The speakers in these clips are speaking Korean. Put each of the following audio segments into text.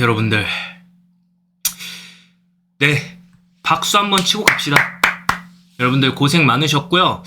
여러분들. 네, 박수 한번 치고 갑시다. 여러분들 고생 많으셨고요.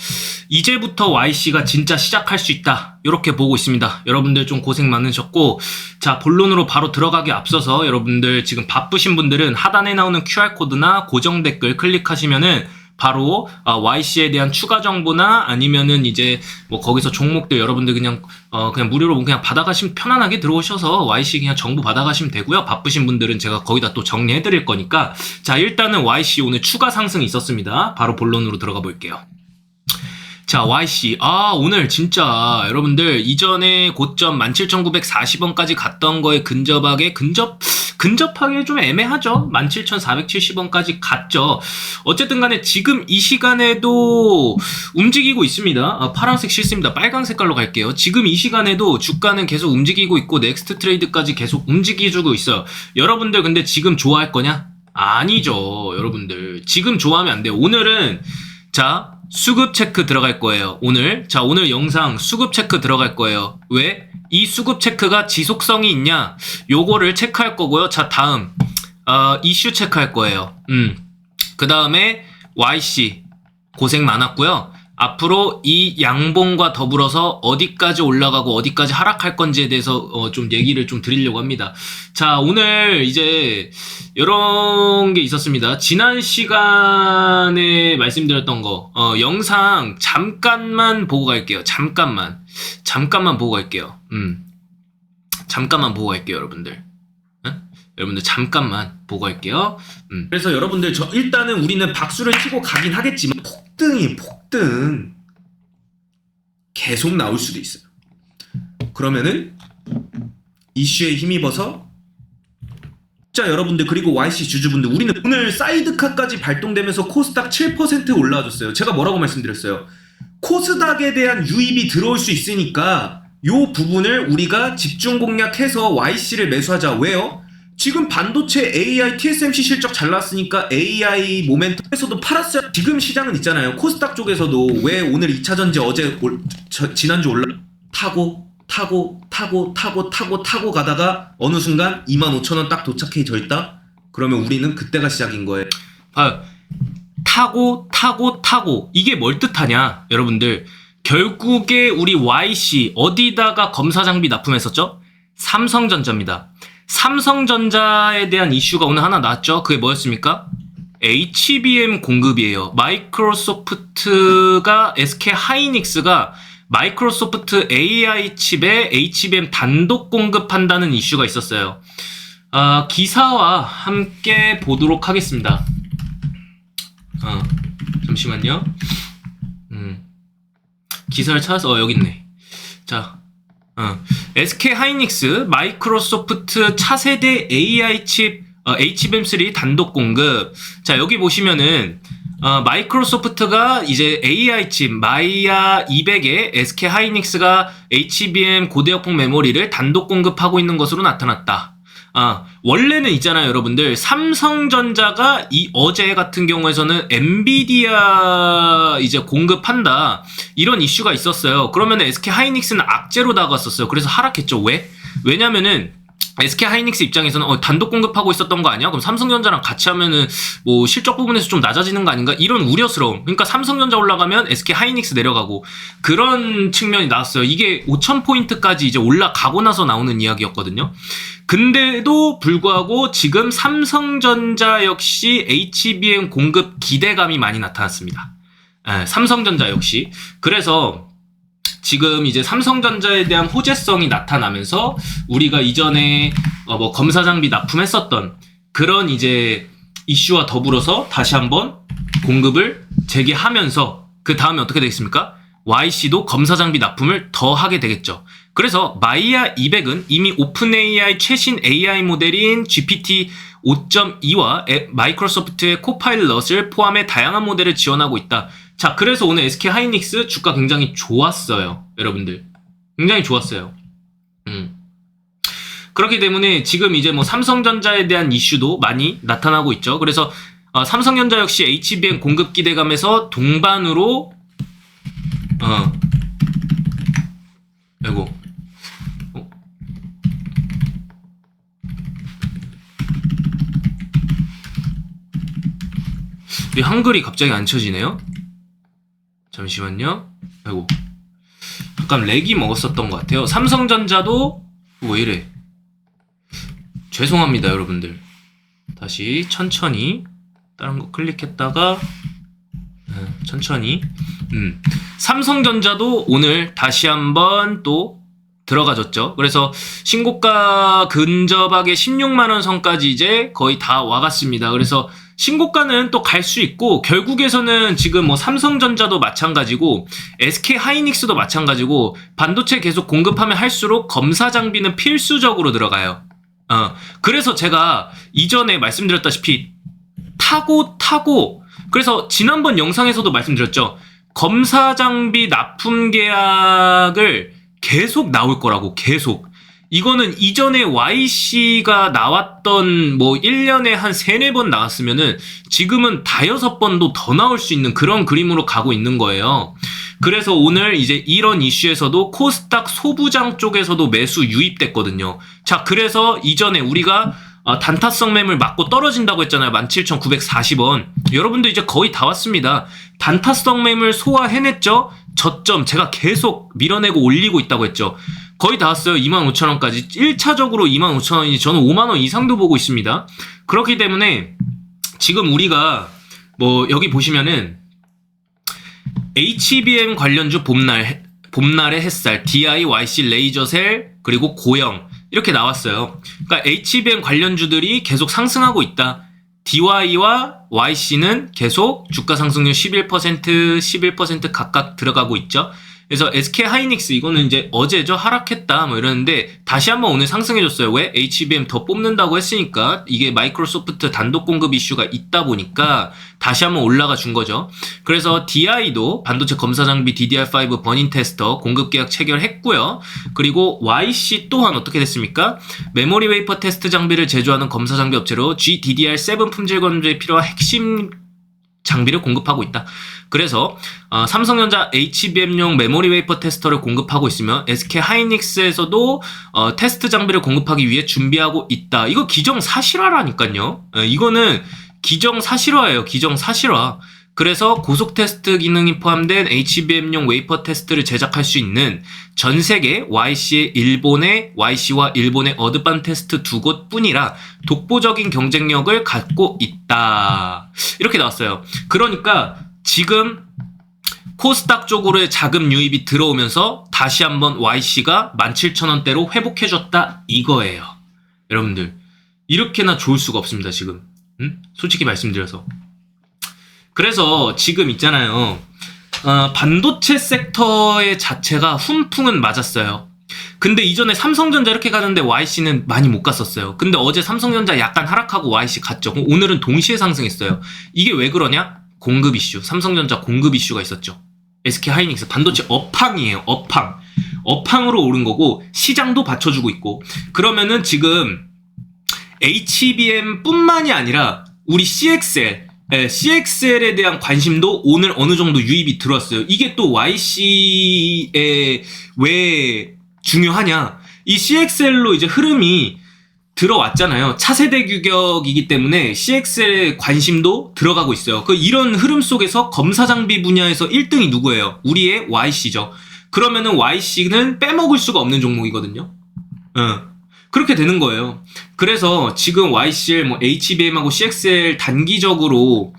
이제부터 YC가 진짜 시작할 수 있다. 이렇게 보고 있습니다. 여러분들 좀 고생 많으셨고, 자, 본론으로 바로 들어가기 앞서서 여러분들 지금 바쁘신 분들은 하단에 나오는 QR코드나 고정 댓글 클릭하시면은 바로 아, YC에 대한 추가 정보나 아니면은 이제 뭐 거기서 종목들 여러분들 그냥 어 그냥 무료로 그냥 받아가시면 편안하게 들어오셔서 YC 그냥 정보 받아가시면 되고요. 바쁘신 분들은 제가 거기다 또 정리해 드릴 거니까 자 일단은 YC 오늘 추가 상승이 있었습니다. 바로 본론으로 들어가 볼게요. 자, YC. 아, 오늘 진짜 여러분들 이전에 고점 17,940원까지 갔던 거에 근접하게 근접 근접하게 좀 애매하죠. 17,470원까지 갔죠. 어쨌든 간에 지금 이 시간에도 움직이고 있습니다. 아, 파란색 싫습니다. 빨강 색깔로 갈게요. 지금 이 시간에도 주가는 계속 움직이고 있고 넥스트 트레이드까지 계속 움직이주고 있어요. 여러분들 근데 지금 좋아할 거냐? 아니죠. 여러분들. 지금 좋아하면 안 돼요. 오늘은 자, 수급 체크 들어갈 거예요. 오늘. 자, 오늘 영상 수급 체크 들어갈 거예요. 왜? 이 수급 체크가 지속성이 있냐? 요거를 체크할 거고요. 자, 다음. 어, 이슈 체크할 거예요. 음. 그 다음에 YC. 고생 많았고요. 앞으로 이 양봉과 더불어서 어디까지 올라가고 어디까지 하락할 건지에 대해서 어, 좀 얘기를 좀 드리려고 합니다. 자, 오늘 이제 이런 게 있었습니다. 지난 시간에 말씀드렸던 거, 어, 영상 잠깐만 보고 갈게요. 잠깐만. 잠깐만 보고 갈게요. 음. 잠깐만 보고 갈게요, 여러분들. 응? 여러분들 잠깐만 보고 갈게요. 음. 그래서 여러분들 저 일단은 우리는 박수를 치고 가긴 하겠지만 폭등이 폭등 계속 나올 수도 있어요. 그러면은 이슈에 힘입어서 자 여러분들 그리고 YC 주주분들 우리는 오늘 사이드카까지 발동되면서 코스닥 7% 올라와줬어요. 제가 뭐라고 말씀드렸어요? 코스닥에 대한 유입이 들어올 수 있으니까 요 부분을 우리가 집중 공략해서 YC를 매수하자. 왜요? 지금 반도체 AI TSMC 실적 잘 났으니까 AI 모멘텀에서도 팔았어요. 지금 시장은 있잖아요. 코스닥 쪽에서도 왜 오늘 2차 전지 어제 올, 저, 지난주 올라 타고 타고 타고 타고 타고 타고 가다가 어느 순간 25,000원 딱 도착해 져 있다. 그러면 우리는 그때가 시작인 거예요. 아, 타고 타고 타고 이게 뭘 뜻하냐, 여러분들. 결국에 우리 YC 어디다가 검사 장비 납품했었죠? 삼성전자입니다. 삼성전자에 대한 이슈가 오늘 하나 나왔죠. 그게 뭐였습니까? HBM 공급이에요. 마이크로소프트가 SK 하이닉스가 마이크로소프트 AI 칩에 HBM 단독 공급한다는 이슈가 있었어요. 아, 기사와 함께 보도록 하겠습니다. 어, 잠시만요. 음, 기사를 찾아서 어, 여기 있네. 자, 어, SK 하이닉스 마이크로소프트 차세대 AI 칩 어, HBM3 단독 공급. 자, 여기 보시면은 어, 마이크로소프트가 이제 AI 칩 마이야 200에 SK 하이닉스가 HBM 고대역폭 메모리를 단독 공급하고 있는 것으로 나타났다. 아, 원래는 있잖아요, 여러분들. 삼성전자가 이 어제 같은 경우에서는 엔비디아 이제 공급한다. 이런 이슈가 있었어요. 그러면 SK 하이닉스는 악재로 나갔었어요. 그래서 하락했죠. 왜? 왜냐면은 SK 하이닉스 입장에서는 어, 단독 공급하고 있었던 거 아니야? 그럼 삼성전자랑 같이 하면은 뭐 실적 부분에서 좀 낮아지는 거 아닌가? 이런 우려스러움. 그러니까 삼성전자 올라가면 SK 하이닉스 내려가고 그런 측면이 나왔어요. 이게 5천 포인트까지 이제 올라가고 나서 나오는 이야기였거든요. 근데도 불구하고 지금 삼성전자 역시 HBM 공급 기대감이 많이 나타났습니다. 예, 삼성전자 역시. 그래서 지금 이제 삼성전자에 대한 호재성이 나타나면서 우리가 이전에 어, 뭐 검사 장비 납품했었던 그런 이제 이슈와 더불어서 다시 한번 공급을 재개하면서 그 다음에 어떻게 되겠습니까? YC도 검사 장비 납품을 더 하게 되겠죠. 그래서 마이야 200은 이미 오픈 AI 최신 AI 모델인 GPT 5.2와 마이크로소프트의 코파일럿을 포함해 다양한 모델을 지원하고 있다. 자, 그래서 오늘 SK 하이닉스 주가 굉장히 좋았어요. 여러분들. 굉장히 좋았어요. 음. 그렇기 때문에 지금 이제 뭐 삼성전자에 대한 이슈도 많이 나타나고 있죠. 그래서 어, 삼성전자 역시 HBM 공급 기대감에서 동반으로 어, 아이고. 어. 한글이 갑자기 안 쳐지네요? 잠시만요. 아이고. 잠깐 렉이 먹었었던 것 같아요. 삼성전자도 왜 이래? 죄송합니다, 여러분들. 다시 천천히 다른 거 클릭했다가 네, 천천히. 음. 삼성전자도 오늘 다시 한번 또 들어가졌죠. 그래서 신고가 근접하게 16만 원 선까지 이제 거의 다 와갔습니다. 그래서 신고가는 또 갈 수 있고 결국에서는 지금 뭐 삼성전자도 마찬가지고 SK 하이닉스도 마찬가지고 반도체 계속 공급하면 할수록 검사 장비는 필수적으로 들어가요. 어. 그래서 제가 이전에 말씀드렸다시피 타고 타고 그래서 지난번 영상에서도 말씀드렸죠. 검사 장비 납품 계약을 계속 나올 거라고 계속. 이거는 이전에 YC가 나왔던 뭐 1년에 한 3, 4번 나왔으면은 지금은 다여섯 번도 더 나올 수 있는 그런 그림으로 가고 있는 거예요. 그래서 오늘 이제 이런 이슈에서도 코스닥 소부장 쪽에서도 매수 유입됐거든요. 자, 그래서 이전에 우리가 아, 단타성 매물 맞고 떨어진다고 했잖아요. 17,940원. 여러분들 이제 거의 다 왔습니다. 단타성 매물 소화해냈죠? 저점 제가 계속 밀어내고 올리고 있다고 했죠. 거의 다 왔어요. 25,000원까지. 1차적으로 25,000원이지 저는 5만원 이상도 보고 있습니다. 그렇기 때문에 지금 우리가 뭐 여기 보시면은 HBM 관련주 봄날 봄날의 햇살, DI, YC, 레이저셀, 그리고 고영 이렇게 나왔어요. 그러니까 HBM 관련주들이 계속 상승하고 있다. DY와 YC는 계속 주가 상승률 11%, 11% 각각 들어가고 있죠. 그래서 SK 하이닉스 이거는 이제 어제죠 하락했다 뭐 이러는데 다시 한번 오늘 상승해줬어요. 왜 HBM 더 뽑는다고 했으니까 이게 마이크로소프트 단독 공급 이슈가 있다 보니까 다시 한번 올라가 준 거죠. 그래서 DI도 반도체 검사 장비 DDR5 버닝 테스터 공급 계약 체결했고요. 그리고 YC 또한 어떻게 됐습니까? 메모리 웨이퍼 테스트 장비를 제조하는 검사 장비 업체로 GDDR7 품질 검증에 필요한 핵심 장비를 공급하고 있다. 그래서 어, 삼성전자 HBM용 메모리 웨이퍼 테스터를 공급하고 있으며 SK 하이닉스에서도 어, 테스트 장비를 공급하기 위해 준비하고 있다. 이거 기정 사실화라니까요. 예, 이거는 기정 사실화예요. 기정 사실화. 그래서 고속 테스트 기능이 포함된 HBM용 웨이퍼 테스트를 제작할 수 있는 전 세계 YC의 일본의 YC와 일본의 어드반 테스트 두 곳 뿐이라 독보적인 경쟁력을 갖고 있다. 이렇게 나왔어요. 그러니까 지금 코스닥 쪽으로의 자금 유입이 들어오면서 다시 한번 YC가 17,000원대로 회복해줬다 이거예요. 여러분들 이렇게나 좋을 수가 없습니다 지금. 음? 솔직히 말씀드려서. 그래서 지금 있잖아요. 어, 반도체 섹터의 자체가 훈풍은 맞았어요. 근데 이전에 삼성전자 이렇게 가는데 YC는 많이 못 갔었어요. 근데 어제 삼성전자 약간 하락하고 YC 갔죠. 오늘은 동시에 상승했어요. 이게 왜 그러냐? 공급 이슈. 삼성전자 공급 이슈가 있었죠. SK 하이닉스 반도체 업황이에요. 업황. 업황으로 오른 거고 시장도 받쳐주고 있고 그러면은 지금 HBM 뿐만이 아니라 우리 CXL 예, CXL에 대한 관심도 오늘 어느 정도 유입이 들어왔어요. 이게 또 YC에 왜 중요하냐? 이 CXL로 이제 흐름이 들어왔잖아요. 차세대 규격이기 때문에 CXL 관심도 들어가고 있어요. 그 이런 흐름 속에서 검사 장비 분야에서 1등이 누구예요? 우리의 YC죠. 그러면은 YC는 빼먹을 수가 없는 종목이거든요. 어. 그렇게 되는 거예요. 그래서 지금 YCL, 뭐 HBM하고 CXL 단기적으로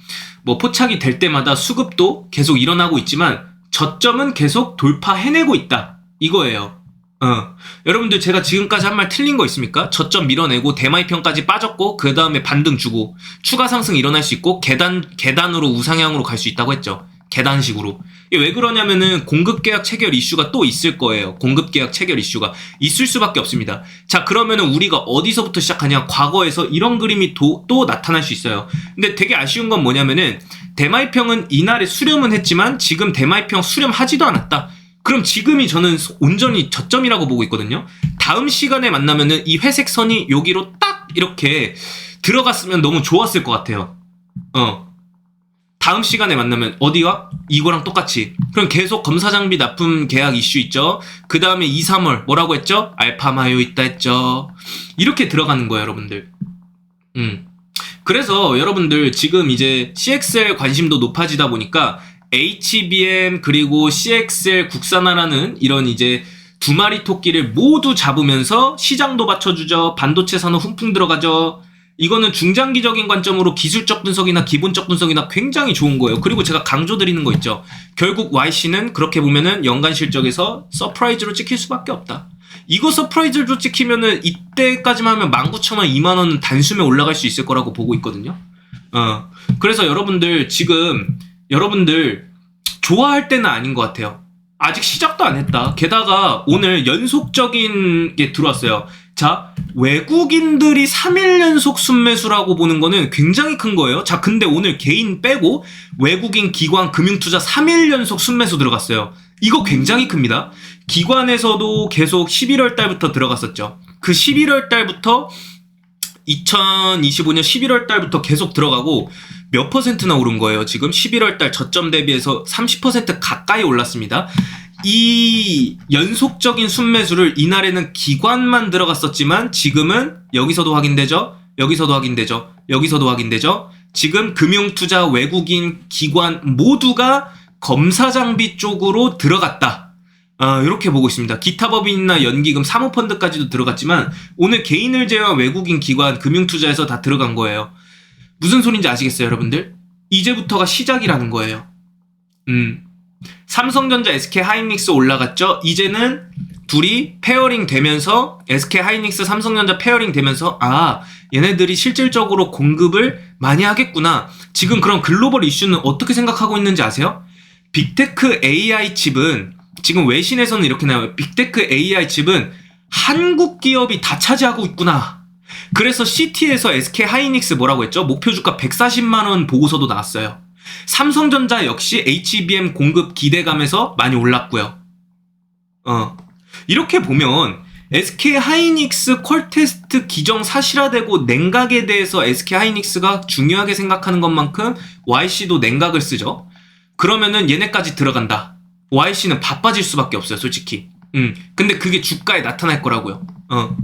뭐 포착이 될 때마다 수급도 계속 일어나고 있지만 저점은 계속 돌파해내고 있다. 이거예요. 어. 여러분들 제가 지금까지 한 말 틀린 거 있습니까? 저점 밀어내고 대마이평까지 빠졌고 그 다음에 반등 주고 추가 상승 일어날 수 있고 계단 계단으로 우상향으로 갈 수 있다고 했죠. 계단식으로. 이게 왜 그러냐면은 공급 계약 체결 이슈가 또 있을 거예요. 공급 계약 체결 이슈가 있을 수밖에 없습니다. 자, 그러면은 우리가 어디서부터 시작하냐? 과거에서 이런 그림이 도, 또 나타날 수 있어요. 근데 되게 아쉬운 건 뭐냐면은 대마이평은 이날에 수렴은 했지만 지금 대마이평 수렴하지도 않았다. 그럼 지금이 저는 온전히 저점이라고 보고 있거든요. 다음 시간에 만나면은 이 회색 선이 여기로 딱 이렇게 들어갔으면 너무 좋았을 것 같아요. 어. 다음 시간에 만나면 어디와? 이거랑 똑같이. 그럼 계속 검사 장비 납품 계약 이슈 있죠? 그 다음에 2, 3월 뭐라고 했죠? 알파마요 있다 했죠? 이렇게 들어가는 거예요, 여러분들. 음. 그래서 여러분들 지금 이제 CXL 관심도 높아지다 보니까 HBM 그리고 CXL 국산화라는 이런 이제 두 마리 토끼를 모두 잡으면서 시장도 받쳐주죠. 반도체 산업 훈풍 들어가죠. 이거는 중장기적인 관점으로 기술적 분석이나 기본적 분석이나 굉장히 좋은 거예요. 그리고 제가 강조드리는 거 있죠. 결국 YC는 그렇게 보면은 연간 실적에서 서프라이즈로 찍힐 수밖에 없다. 이거 서프라이즈로 찍히면은 이때까지만 하면 19,000원, 2만원은 단숨에 올라갈 수 있을 거라고 보고 있거든요. 어. 그래서 여러분들 지금 여러분들 좋아할 때는 아닌 것 같아요. 아직 시작도 안 했다. 게다가 오늘 연속적인 게 들어왔어요. 자, 외국인들이 3일 연속 순매수라고 보는 거는 굉장히 큰 거예요. 자, 근데 오늘 개인 빼고 외국인 기관 금융투자 3일 연속 순매수 들어갔어요. 이거 굉장히 큽니다. 기관에서도 계속 11월 달부터 들어갔었죠. 그 11월 달부터 2025년 11월 달부터 계속 들어가고 몇 퍼센트나 오른 거예요. 지금 11월 달 저점 대비해서 30% 가까이 올랐습니다. 이 연속적인 순매수를 이날에는 기관만 들어갔었지만 지금은 여기서도 확인되죠. 여기서도 확인되죠. 여기서도 확인되죠. 지금 금융투자 외국인 기관 모두가 검사 장비 쪽으로 들어갔다. 아, 이렇게 보고 있습니다. 기타 법인이나 연기금, 사모펀드까지도 들어갔지만 오늘 개인을 제외한 외국인 기관 금융투자에서 다 들어간 거예요. 무슨 소린지 아시겠어요, 여러분들? 이제부터가 시작이라는 거예요. 음. 삼성전자, SK 하이닉스 올라갔죠? 이제는 둘이 페어링 되면서 SK 하이닉스, 삼성전자 페어링 되면서 아, 얘네들이 실질적으로 공급을 많이 하겠구나. 지금 그런 글로벌 이슈는 어떻게 생각하고 있는지 아세요? 빅테크 AI 칩은 지금 외신에서는 이렇게 나와요. 빅테크 AI 칩은 한국 기업이 다 차지하고 있구나. 그래서 CT에서 SK 하이닉스 뭐라고 했죠? 목표 주가 140만 원 보고서도 나왔어요. 삼성전자 역시 HBM 공급 기대감에서 많이 올랐고요. 어. 이렇게 보면 SK 하이닉스 퀄테스트 기정 사실화되고 냉각에 대해서 SK 하이닉스가 중요하게 생각하는 것만큼 YC도 냉각을 쓰죠. 그러면은 얘네까지 들어간다. YC는 바빠질 수밖에 없어요, 솔직히. 음. 근데 그게 주가에 나타날 거라고요. 어.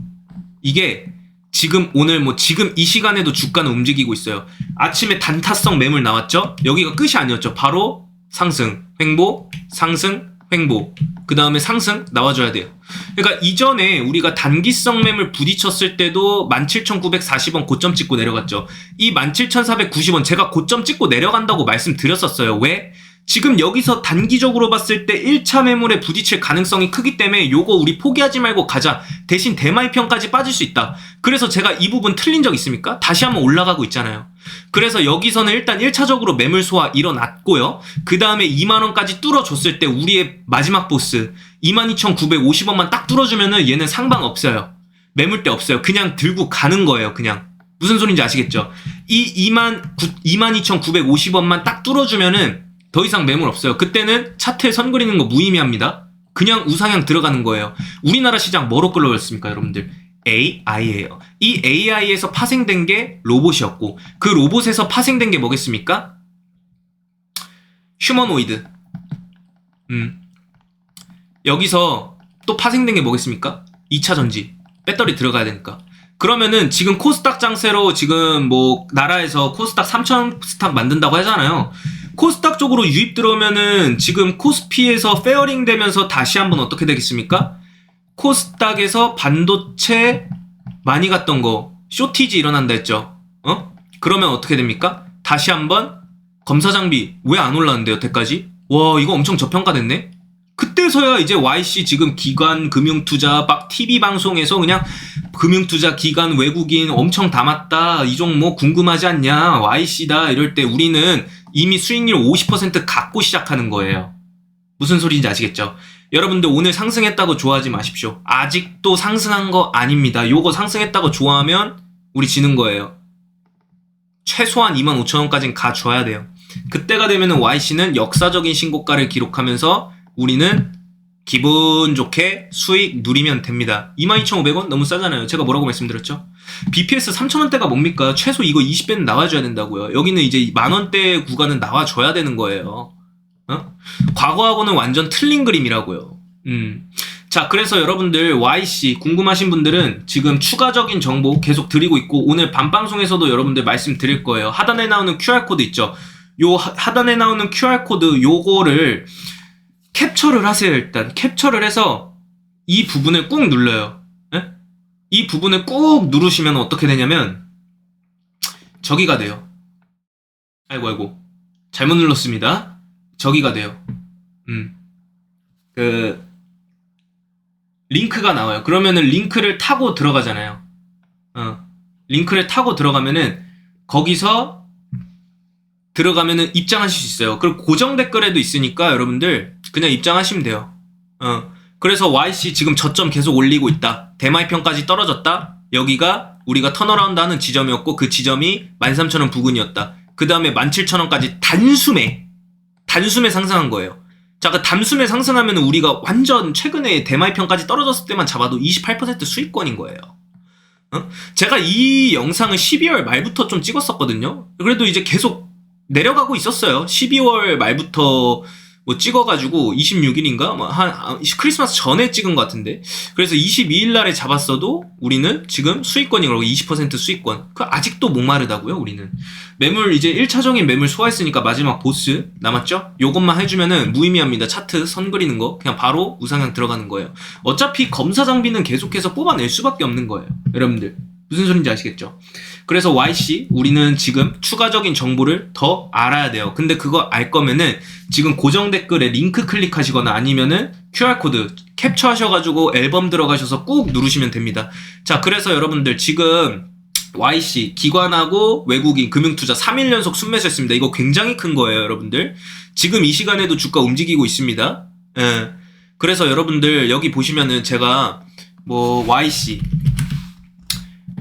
이게 지금 오늘 뭐 지금 이 시간에도 주가는 움직이고 있어요. 아침에 단타성 매물 나왔죠? 여기가 끝이 아니었죠. 바로 상승, 횡보, 상승, 횡보. 그 다음에 상승 나와줘야 돼요. 그러니까 이전에 우리가 단기성 매물 부딪혔을 때도 17,940원 고점 찍고 내려갔죠. 이 17,490원 제가 고점 찍고 내려간다고 말씀드렸었어요. 왜? 지금 여기서 단기적으로 봤을 때 1차 매물에 부딪힐 가능성이 크기 때문에 요거 우리 포기하지 말고 가자. 대신 대마이 편까지 빠질 수 있다. 그래서 제가 이 부분 틀린 적 있습니까? 다시 한번 올라가고 있잖아요. 그래서 여기서는 일단 1차적으로 매물 소화 일어났고요. 그 다음에 2만원까지 뚫어줬을 때 우리의 마지막 보스 22,950원만 딱 뚫어주면은 얘는 상방 없어요. 매물대 없어요. 그냥 들고 가는 거예요. 그냥. 무슨 소린지 아시겠죠? 이 2만, 22,950원만 딱 뚫어주면은 더 이상 매물 없어요. 그때는 차트에 선 그리는 거 무의미합니다. 그냥 우상향 들어가는 거예요. 우리나라 시장 뭐로 끌어올렸습니까, 여러분들? AI예요. 이 AI에서 파생된 게 로봇이었고 그 로봇에서 파생된 게 뭐겠습니까? 휴머노이드. 음. 여기서 또 파생된 게 뭐겠습니까? 2차 전지. 배터리 들어가야 되니까. 그러면은 지금 코스닥 장세로 지금 뭐 나라에서 코스닥 3천 스탁 만든다고 하잖아요. 코스닥 쪽으로 유입 들어오면은 지금 코스피에서 페어링 되면서 다시 한번 어떻게 되겠습니까? 코스닥에서 반도체 많이 갔던 거 쇼티지 일어난다 했죠. 어? 그러면 어떻게 됩니까? 다시 한번 검사 장비 왜 안 올랐는데 여태까지? 와 이거 엄청 저평가됐네. 그때서야 이제 YC 지금 기관 금융 투자 막 TV 방송에서 그냥 금융 투자 기관 외국인 엄청 담았다 이종뭐 궁금하지 않냐 YC다 이럴 때 우리는 이미 수익률 50% 갖고 시작하는 거예요. 무슨 소리인지 아시겠죠? 여러분들 오늘 상승했다고 좋아하지 마십시오. 아직도 상승한 거 아닙니다. 요거 상승했다고 좋아하면 우리 지는 거예요. 최소한 25,000원까지는 가줘야 돼요. 그때가 되면은 YC는 역사적인 신고가를 기록하면서 우리는 기분 좋게 수익 누리면 됩니다. 22,500원 너무 싸잖아요. 제가 뭐라고 말씀드렸죠? BPS 3,000원대가 뭡니까? 최소 이거 20배는 나와줘야 된다고요. 여기는 이제 만원대 구간은 나와줘야 되는 거예요. 어? 과거하고는 완전 틀린 그림이라고요. 음. 자, 그래서 여러분들 YC 궁금하신 분들은 지금 추가적인 정보 계속 드리고 있고 오늘 밤방송에서도 여러분들 말씀드릴 거예요. 하단에 나오는 QR코드 있죠. 요 하- 하단에 나오는 QR코드 요거를 캡처를 하세요, 일단. 캡처를 해서 이 부분을 꾹 눌러요. 예? 이 부분을 꾹 누르시면 어떻게 되냐면 저기가 돼요. 아이고 아이고. 잘못 눌렀습니다. 저기가 돼요. 음. 그 링크가 나와요. 그러면은 링크를 타고 들어가잖아요. 어. 링크를 타고 들어가면은 거기서 들어가면은 입장하실 수 있어요. 그리고 고정 댓글에도 있으니까 여러분들 그냥 입장하시면 돼요. 어. 그래서 YC 지금 저점 계속 올리고 있다. 대마이평까지 떨어졌다. 여기가 우리가 턴어라운드 하는 지점이었고 그 지점이 13,000원 부근이었다. 그 다음에 17,000원까지 단숨에 단숨에 상승한 거예요. 자, 그 단숨에 상승하면 우리가 완전 최근에 대마이평까지 떨어졌을 때만 잡아도 28% 수익권인 거예요. 어? 제가 이 영상을 12월 말부터 좀 찍었었거든요. 그래도 이제 계속 내려가고 있었어요. 12월 말부터 뭐 찍어가지고 26일인가? 뭐한 아, 크리스마스 전에 찍은 것 같은데. 그래서 22일 날에 잡았어도 우리는 지금 수익권이 그러고 20% 수익권. 그 아직도 목마르다고요 우리는. 매물 이제 1차적인 매물 소화했으니까 마지막 보스 남았죠? 요것만 해주면은 무의미합니다. 차트 선 그리는 거. 그냥 바로 우상향 들어가는 거예요. 어차피 검사 장비는 계속해서 뽑아낼 수밖에 없는 거예요 여러분들. 무슨 소린지 아시겠죠? 그래서 YC 우리는 지금 추가적인 정보를 더 알아야 돼요. 근데 그거 알 거면은 지금 고정 댓글에 링크 클릭하시거나 아니면은 QR코드 캡처하셔가지고 앨범 들어가셔서 꾹 누르시면 됩니다. 자, 그래서 여러분들 지금 YC 기관하고 외국인 금융투자 3일 연속 순매수했습니다. 이거 굉장히 큰 거예요, 여러분들. 지금 이 시간에도 주가 움직이고 있습니다. 예. 그래서 여러분들 여기 보시면은 제가 뭐 YC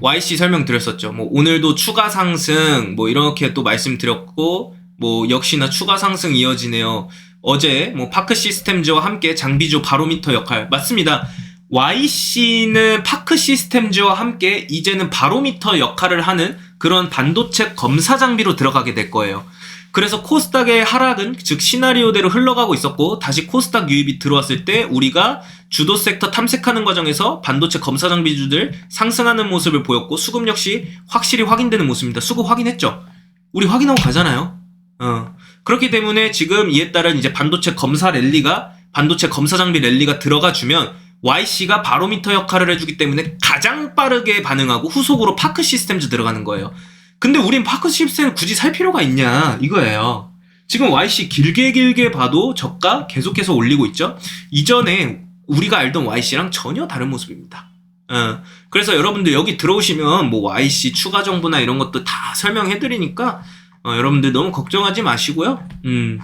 YC 설명드렸었죠. 뭐 오늘도 추가 상승 뭐 이렇게 또 말씀드렸고 뭐 역시나 추가 상승 이어지네요. 어제 뭐 파크 시스템즈와 함께 장비조 바로미터 역할 맞습니다. YC는 파크 시스템즈와 함께 이제는 바로미터 역할을 하는 그런 반도체 검사 장비로 들어가게 될 거예요. 그래서 코스닥의 하락은 즉 시나리오대로 흘러가고 있었고 다시 코스닥 유입이 들어왔을 때 우리가 주도 섹터 탐색하는 과정에서 반도체 검사 장비주들 상승하는 모습을 보였고 수급 역시 확실히 확인되는 모습입니다. 수급 확인했죠. 우리 확인하고 가잖아요. 어. 그렇기 때문에 지금 이에 따른 이제 반도체 검사 랠리가 반도체 검사 장비 랠리가 들어가 주면 YC가 바로미터 역할을 해주기 때문에 가장 빠르게 반응하고 후속으로 파크 시스템즈 들어가는 거예요. 근데 우린 파크 시스템을 굳이 살 필요가 있냐 이거예요. 지금 YC 길게 길게 봐도 저가 계속해서 올리고 있죠. 이전에 우리가 알던 YC랑 전혀 다른 모습입니다. 어, 그래서 여러분들 여기 들어오시면 뭐 YC 추가 정보나 이런 것도 다 설명해 드리니까 어, 여러분들 너무 걱정하지 마시고요. 음,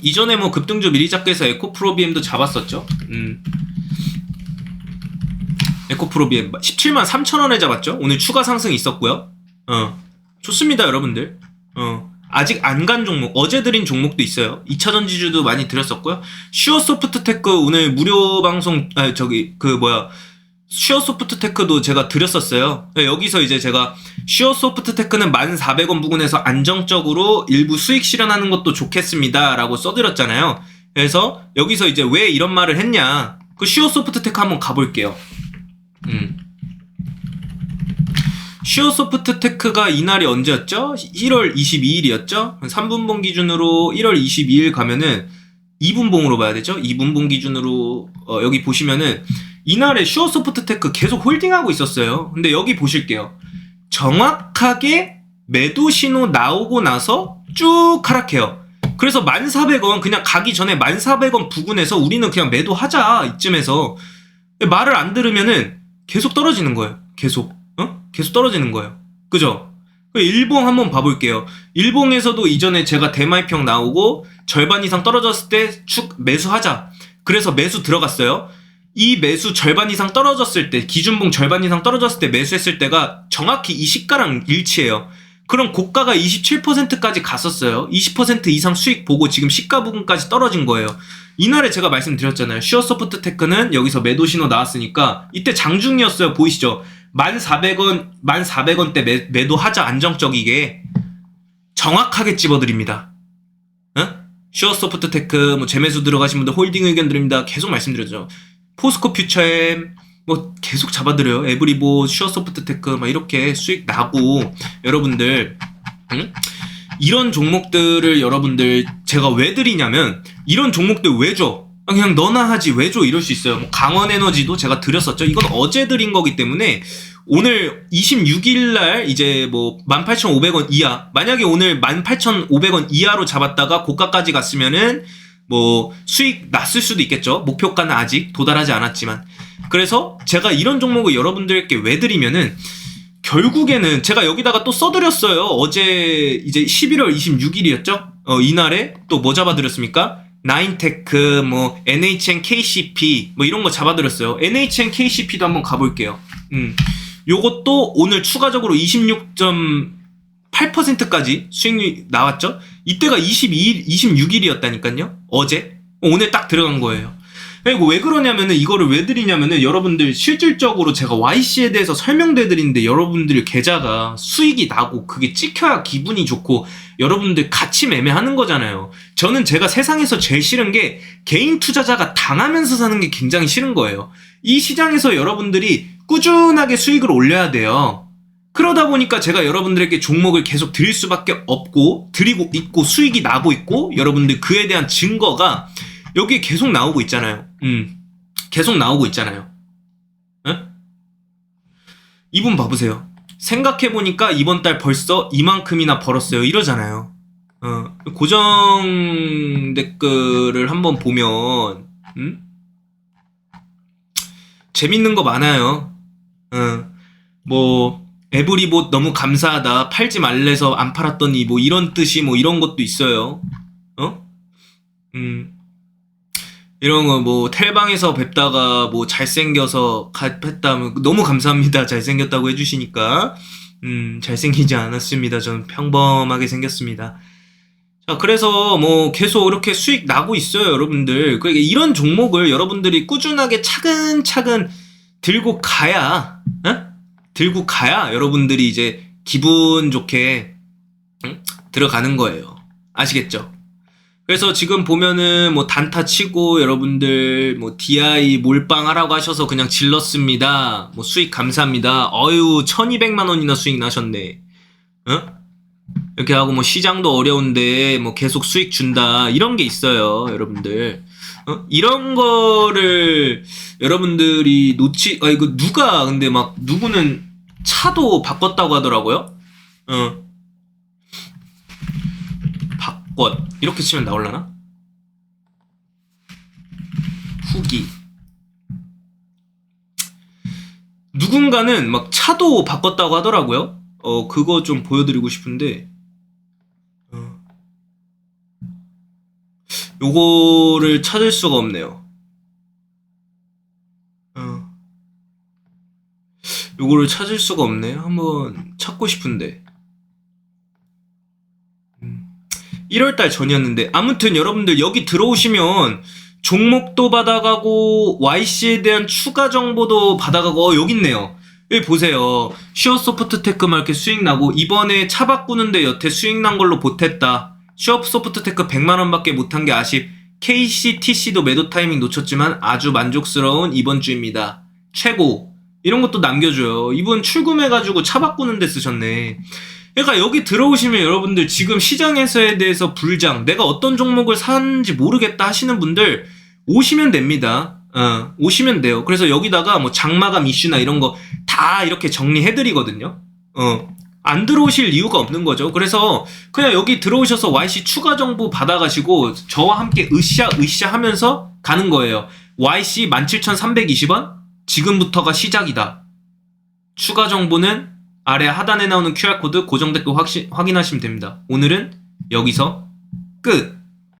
이전에 뭐 급등주 미리 잡기해서 에코프로비엠도 잡았었죠. 음. 에코프로비엠 17만 3천 원에 잡았죠. 오늘 추가 상승 있었고요. 어, 좋습니다, 여러분들. 어, 아직 안 간 종목, 어제 드린 종목도 있어요. 2차 전지주도 많이 드렸었고요. 슈어 소프트 테크 오늘 무료 방송, 아, 저기, 그 뭐야, 슈어 소프트 테크도 제가 드렸었어요. 네, 여기서 이제 제가 슈어 소프트 테크는 1,400원 부근에서 안정적으로 일부 수익 실현하는 것도 좋겠습니다. 라고 써드렸잖아요. 그래서 여기서 이제 왜 이런 말을 했냐. 그 슈어 소프트 테크 한번 가볼게요. 음. 슈어 소프트 테크가 이날이 언제였죠? 1월 22일이었죠? 3분봉 기준으로 1월 22일 가면은 2분봉으로 봐야 되죠? 2분봉 기준으로 어, 여기 보시면은 이날에 슈어 소프트 테크 계속 홀딩하고 있었어요. 근데 여기 보실게요. 정확하게 매도 신호 나오고 나서 쭉 하락해요. 그래서 1,400원 그냥 가기 전에 1,400원 부근에서 우리는 그냥 매도하자 이쯤에서 말을 안 들으면은 계속 떨어지는 거예요. 계속. 어? 계속 떨어지는 거예요. 그죠? 그 일봉 한번 봐볼게요. 일봉에서도 이전에 제가 대마이평 나오고 절반 이상 떨어졌을 때 축 매수하자. 그래서 매수 들어갔어요. 이 매수 절반 이상 떨어졌을 때, 기준봉 절반 이상 떨어졌을 때 매수했을 때가 정확히 이 시가랑 일치해요. 그럼 고가가 27%까지 갔었어요. 20% 이상 수익 보고 지금 시가 부분까지 떨어진 거예요. 이날에 제가 말씀드렸잖아요. 슈어소프트 테크는 여기서 매도 신호 나왔으니까 이때 장중이었어요. 보이시죠? 1,400원, 1,400원대 매, 매도하자 안정적이게 정확하게 집어드립니다. 어? 슈어소프트 테크, 뭐 재매수 들어가신 분들 홀딩 의견 드립니다. 계속 말씀드렸죠. 포스코 퓨처엠 뭐 계속 잡아드려요. 에브리보, 슈어소프트 테크 막 이렇게 수익 나고 여러분들 응? 이런 종목들을 여러분들 제가 왜 드리냐면 이런 종목들 왜 줘? 아, 그냥 너나 하지 왜 줘? 이럴 수 있어요. 뭐 강원 에너지도 제가 드렸었죠. 이건 어제 드린 거기 때문에 오늘 26일 날 이제 뭐 18,500원 이하 만약에 오늘 18,500원 이하로 잡았다가 고가까지 갔으면은 뭐 수익 났을 수도 있겠죠. 목표가는 아직 도달하지 않았지만 그래서 제가 이런 종목을 여러분들께 왜 드리면은 결국에는 제가 여기다가 또 써드렸어요. 어제 이제 11월 26일이었죠. 어, 이날에 또 뭐 잡아드렸습니까? 나인테크, 뭐 NHN KCP 뭐 이런 거 잡아드렸어요. NHN KCP도 한번 가볼게요. 음, 요것도 오늘 추가적으로 26.8%까지 수익률이 나왔죠. 이때가 22일, 26일이었다니까요. 어제 오늘 딱 들어간 거예요. 그리고 왜 그러냐면은 이거를 왜 드리냐면은 여러분들 실질적으로 제가 YC에 대해서 설명돼 드리는데 여러분들 계좌가 수익이 나고 그게 찍혀야 기분이 좋고 여러분들 같이 매매하는 거잖아요. 저는 제가 세상에서 제일 싫은 게 개인 투자자가 당하면서 사는 게 굉장히 싫은 거예요. 이 시장에서 여러분들이 꾸준하게 수익을 올려야 돼요. 그러다 보니까 제가 여러분들에게 종목을 계속 드릴 수밖에 없고 드리고 있고 수익이 나고 있고 여러분들 그에 대한 증거가 여기 계속 나오고 있잖아요. 음. 계속 나오고 있잖아요. 에? 이분 봐보세요. 생각해보니까 이번 달 벌써 이만큼이나 벌었어요. 이러잖아요. 어, 고정 댓글을 한번 보면, 음? 재밌는 거 많아요. 어, 뭐, 에브리봇 너무 감사하다. 팔지 말래서 안 팔았더니 뭐 이런 뜻이 뭐 이런 것도 있어요. 어? 음. 이런 거 뭐 텔방에서 뵙다가 뭐 잘생겨서 가- 했다면 너무 감사합니다. 잘생겼다고 해주시니까 음 잘생기지 않았습니다. 저는 평범하게 생겼습니다. 자 그래서 뭐 계속 이렇게 수익 나고 있어요, 여러분들. 그러니까 이런 종목을 여러분들이 꾸준하게 차근차근 들고 가야, 어? 들고 가야 여러분들이 이제 기분 좋게 응? 들어가는 거예요. 아시겠죠? 그래서 지금 보면은 뭐 단타 치고 여러분들 뭐 DI 몰빵 하라고 하셔서 그냥 질렀습니다. 뭐 수익 감사합니다. 어유 1200만 원이나 수익 나셨네. 어? 이렇게 하고 뭐 시장도 어려운데 뭐 계속 수익 준다. 이런 게 있어요, 여러분들. 어? 이런 거를 여러분들이 놓치 아 이거 누가 근데 막 누구는 차도 바꿨다고 하더라고요. 어. 바꿨 이렇게 치면 나올라나? 후기 누군가는 막 차도 바꿨다고 하더라고요. 어 그거 좀 보여드리고 싶은데 어. 요거를 찾을 수가 없네요. 어. 요거를 찾을 수가 없네. 한번 찾고 싶은데. 1월달 전이었는데 아무튼 여러분들 여기 들어오시면 종목도 받아가고 YC에 대한 추가 정보도 받아가고 어 여기 있네요. 여기 보세요. 슈어소프트 테크만 이렇게 수익 나고 이번에 차 바꾸는데 여태 수익 난 걸로 보탰다. 슈어소프트 테크 100만원밖에 못한 게 아쉽. KCTC도 매도 타이밍 놓쳤지만 아주 만족스러운 이번 주입니다. 최고. 이런 것도 남겨줘요. 이분 출금해가지고 차 바꾸는 데 쓰셨네 그러니까 여기 들어오시면 여러분들 지금 시장에서에 대해서 불장, 내가 어떤 종목을 사는지 모르겠다 하시는 분들 오시면 됩니다. 어, 오시면 돼요. 그래서 여기다가 뭐 장마감 이슈나 이런 거 다 이렇게 정리해드리거든요. 어, 안 들어오실 이유가 없는 거죠. 그래서 그냥 여기 들어오셔서 YC 추가 정보 받아가시고 저와 함께 으쌰 으쌰 하면서 가는 거예요. YC 17,320원? 지금부터가 시작이다. 추가 정보는 아래 하단에 나오는 QR코드 고정 댓글 확시, 확인하시면 됩니다. 오늘은 여기서 끝!